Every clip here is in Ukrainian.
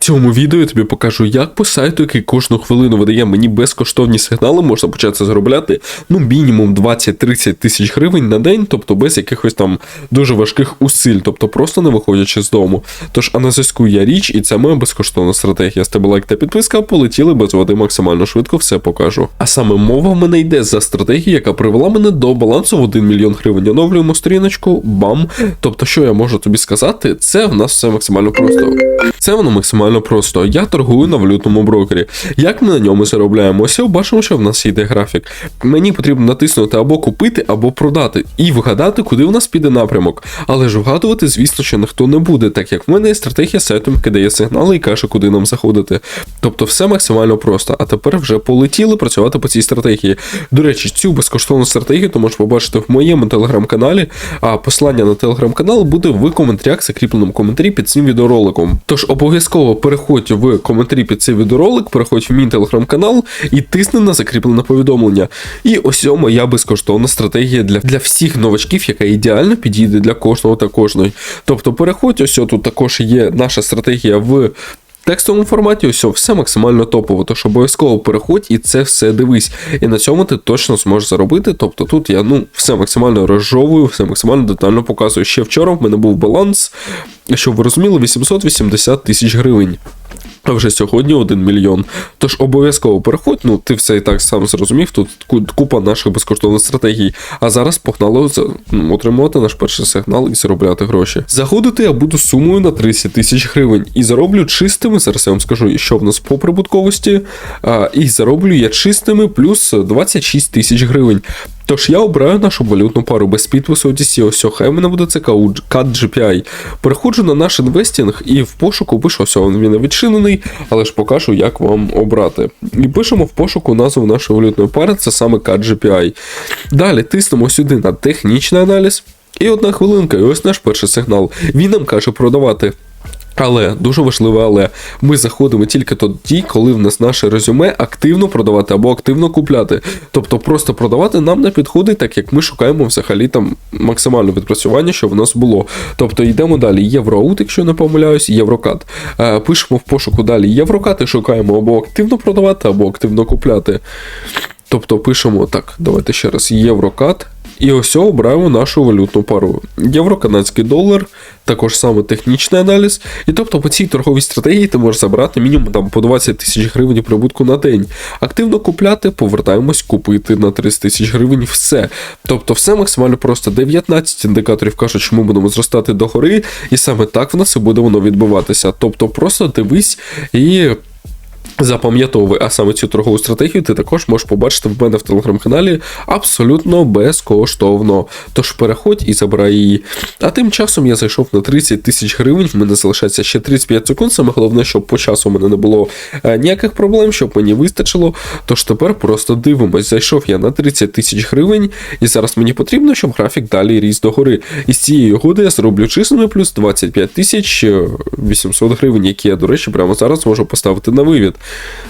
цьому відео я тобі покажу, як по сайту, який кожну хвилину видає мені безкоштовні сигнали, можна почати заробляти ну мінімум 20-30 тисяч гривень на день, тобто без якихось там дуже важких усиль, тобто просто не виходячи з дому. Тож а на зв'язку я річ, і це моя безкоштовна стратегія. З тебе лайк та підписка, полетіли без води максимально швидко, все покажу. А саме мова в мене йде за стратегію, яка привела мене до балансу в 1 мільйон гривень. Оновлюємо сторіночку, бам. Тобто, що я можу тобі сказати, це в нас все максимально просто. Це воно максимально просто. Я торгую на валютному брокері. Як ми на ньому заробляємо? Ось бачимо, що в нас йде графік. Мені потрібно натиснути або купити, або продати, і вгадати, куди в нас піде напрямок. Але ж вгадувати, звісно, що ніхто не буде, так як в мене є стратегія сайтом, яка дає сигнали і каже, куди нам заходити. Тобто все максимально просто. А тепер вже полетіли працювати по цій стратегії. До речі, цю безкоштовну стратегію ти можеш побачити в моєму телеграм-каналі, а посилання на телеграм-канал буде в коментарях, закріпленому коментарі під цим відеороликом. Тож обов'язково переходь в коментарі під цей відеоролик, переходь в мій телеграм-канал і тисни на закріплене повідомлення. І ось моя безкоштовна стратегія для, для всіх новачків, яка ідеально підійде для кожного та кожної. Тобто переходь, ось тут також є наша стратегія в. Текстовому форматі ось все максимально топово, тож обов'язково переходь і це все дивись. І на цьому ти точно зможеш заробити. Тобто тут я ну все максимально розжовую, все максимально детально показую. Ще вчора в мене був баланс, щоб ви розуміли, 880 тисяч гривень. А вже сьогодні 1 мільйон. Тож обов'язково переходь, ну ти все і так сам зрозумів, тут купа наших безкоштовних стратегій. А зараз погнали отримувати наш перший сигнал і заробляти гроші. Заходити я буду сумою на 30 тисяч гривень і зароблю чистими. Зараз я вам скажу, що в нас по прибутковості. І зароблю я чистими плюс 26 тисяч гривень. Тож я обираю нашу валютну пару без підпису OTC, ось хай мене буде це CAD GPI. Переходжу на наш інвестінг і в пошуку пишу, ось він відчинений, але ж покажу, як вам обрати. І пишемо в пошуку назву нашої валютної пари, це саме CAD GPI. Далі тиснемо сюди на технічний аналіз. І одна хвилинка, і ось наш перший сигнал. Він нам каже продавати. Але дуже важливе, але ми заходимо тільки тоді, коли в нас наше резюме активно продавати або активно купляти. Тобто просто продавати нам не підходить, так як ми шукаємо взагалі там максимальне відпрацювання, що в нас було. Тобто йдемо далі. Євроаут, якщо не помиляюсь, єврокат. Е, пишемо в пошуку далі єврокат і шукаємо або активно продавати, або активно купляти. Тобто пишемо так, давайте ще раз, єврокат. І ось обираємо нашу валютну пару. Євро-канадський долар, також саме технічний аналіз. І тобто по цій торговій стратегії ти можеш забрати мінімум там, по 20 тисяч гривень прибутку на день. Активно купляти, повертаємось купити на 30 тисяч гривень все. Тобто все максимально просто 19 індикаторів кажуть, що ми будемо зростати до гори, і саме так в нас і буде воно відбуватися. Тобто просто дивись і. Запам'ятовуй, а саме цю торгову стратегію ти також можеш побачити в мене в телеграм-каналі абсолютно безкоштовно. Тож переходь і забирай її. А тим часом я зайшов на 30 тисяч гривень, в мене залишається ще 35 секунд. Саме головне, щоб по часу у мене не було е, ніяких проблем, щоб мені вистачило. Тож тепер просто дивимось. Зайшов я на 30 тисяч гривень, і зараз мені потрібно, щоб графік далі ріс догори. І з цієї угоди я зроблю числами плюс 25 тисяч 800 гривень, які я, до речі, прямо зараз можу поставити на вивід.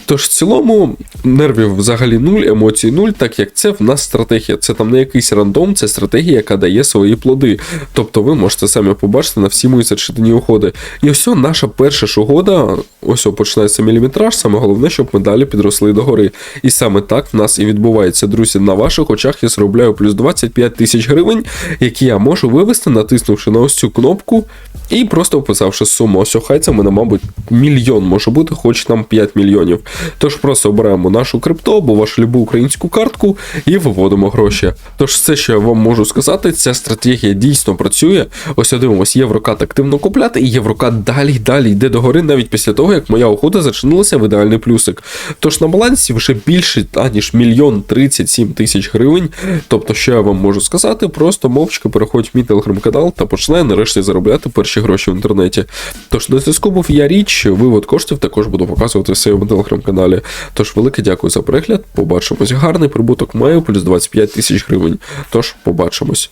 Тож, в цілому, нервів взагалі нуль, емоцій нуль, так як це в нас стратегія. Це там не якийсь рандом, це стратегія, яка дає свої плоди. Тобто ви можете самі побачити на всі мої зачитані уходи. І ось наша перша ж угода, ось починається міліметраж, саме головне, щоб ми далі підросли до гори. І саме так в нас і відбувається, друзі. На ваших очах я зробляю плюс 25 тисяч гривень, які я можу вивести, натиснувши на ось цю кнопку і просто вписавши суму. Ось хай це мене, мабуть, мільйон може бути, хоч нам 5 мільйонів. Тож просто обираємо нашу крипту або вашу любу українську картку і виводимо гроші. Тож все, що я вам можу сказати, ця стратегія дійсно працює. Ось дивимось, єврокат активно купляти, і єврокат далі далі йде до гори, навіть після того, як моя охота зачинилася в ідеальний плюсик. Тож на балансі вже більше аніж мільйон 37 тисяч гривень. Тобто, що я вам можу сказати, просто мовчки переходь в мій телеграм-канал та починає нарешті заробляти перші гроші в інтернеті. Тож на зв'язку був я річ, вивод коштів також буду показувати своєму телеграм-каналі. Тож велике дякую за перегляд. Побачимось. Гарний прибуток маю, плюс 25 тисяч гривень. Тож побачимось.